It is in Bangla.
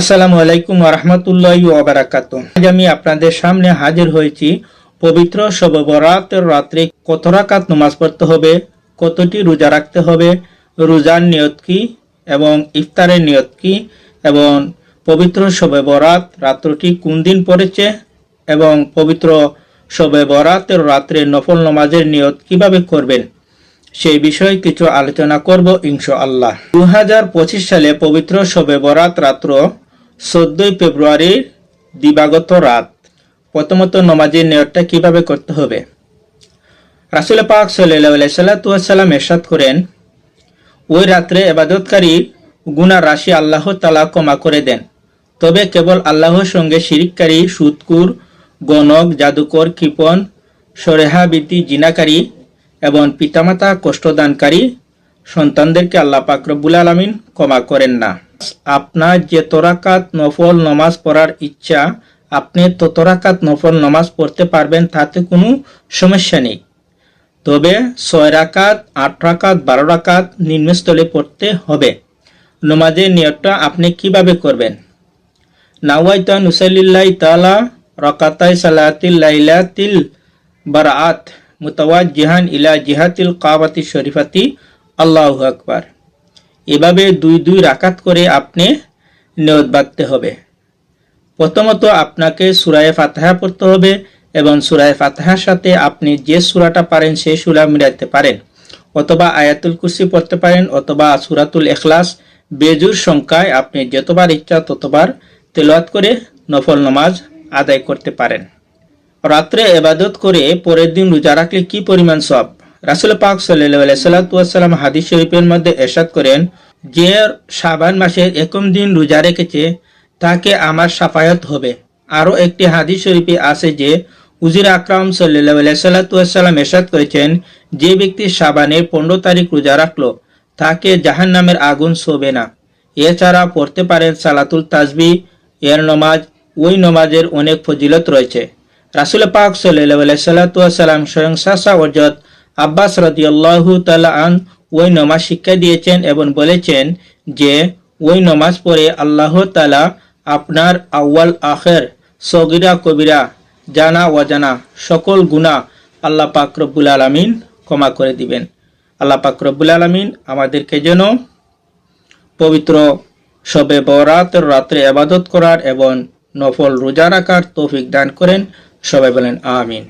আসসালামু আলাইকুম রহমতুল্লাহ ওবরাকাত আজ আমি আপনাদের সামনে হাজির হয়েছি পবিত্র শব বরাতের রাত্রে কত রাকাত নামাজ পড়তে হবে, কতটি রোজা রাখতে হবে, রোজার নিয়ত কি এবং ইফতারের নিয়ত কি এবং পবিত্র শবে বরাত রাত্রটি কোন দিন পড়েছে এবং পবিত্র শবে বরাতের রাত্রে নফল নামাজের নিয়ত কীভাবে করবেন সেই বিষয়ে কিছু আলোচনা করব ইনশা আল্লাহ দু হাজার পঁচিশ সালে পবিত্র শবে বরাত রাত্র চোদ্দই ফেব্রুয়ারির দিবাগত রাত। প্রথমত নমাজের নিয়তটা কীভাবে করতে হবে? রাসুল পাক সাল্লাম এরশাদ করেন, ওই রাত্রে এবাদতকারী গুনার রাশি আল্লাহ তালা ক্ষমা করে দেন। তবে কেবল আল্লাহর সঙ্গে শিরিককারী সুদকুর গণক, জাদুকর কৃপন সরেহাবৃত্তি জিনাকারী এবং পিতামাতা কষ্টদানকারী সন্তানদেরকে আল্লাহ পাক রব্বুল আলমিন ক্ষমা করেন না। আপনার যে তোরাকাত নফল নমাজ পড়ার ইচ্ছা, আপনি ততরাকাত নফল নমাজ পড়তে পারবেন, তাতে কোনো সমস্যা নেই। তবে ছয় রাকাত, আট রাকাত, বারো রাকাত নিম্নস্থলে পড়তে হবে। নমাজের নিয়তটা আপনি কীভাবে করবেন? নাওয়াইতা নুসাইলিল্লাহ তালা রকাতাই সালাতিল বারাত মুতাওয়াজ্জিহান ইলা জিহাতিল কাবাতি শরীফাতি। আল্লাহ আকবার। এভাবে দুই দুই রাকাত করে আপনি নিয়ত বাঁধতে হবে। প্রথমত আপনাকে সুরায় ফাতাহা পড়তে হবে এবং সুরায় ফাতাহার সাথে আপনি যে সুরাটা পারেন সেই সুরা মিলাতে পারেন। অথবা আয়াতুল কুসি পড়তে পারেন অথবা সুরাতুল এখলাস বেজুর সংখ্যায় আপনি যতবার ইচ্ছা ততবার তেলাওয়াত করে নফল নামাজ আদায় করতে পারেন। রাত্রে এবাদত করে পরের দিন রোজা রাখলে কি পরিমাণ সব রাসুল পাক সাল্লাম হাদিস শরীফের মধ্যে এরশাদ করেন, যে শাবান মাসের একম দিন রোজা রেখেছে, তাকে আমার সাফায়ত হবে। আরও একটি হাদিস শরীফে আছে যে, উজির আকরাম সাল্লাম এরশাদ করেছেন, যে ব্যক্তি সাবানের পনেরো তারিখ রোজা রাখল, তাকে জাহান নামের আগুন শোবে না। এছাড়া পড়তে পারেন সালাতুল তাজবি এর নমাজ, ওই নমাজের অনেক ফজিলত রয়েছে। রাসুল পাক সাল্লাম স্বয়ং শাসা অর্জত আব্বাস রদিয়াল্লাহু তালা আন ওই নমাজ শিক্ষা দিয়েছেন এবং বলেছেন যে, ওই নমাজ পড়ে আল্লাহ তালা আপনার আউ্য়াল আখের, সগিরা কবিরা, জানা অজানা সকল গুণা আল্লাহ পাক রব্বুল আলমিন ক্ষমা করে দিবেন। আল্লাহ পাক রব্বুল আলমিন আমাদেরকে যেন পবিত্র সবে বরাতের রাত্রে আবাদত করার এবং নফল রোজা রাখার তৌফিক দান করেন। সবাই বলেন, আমিন।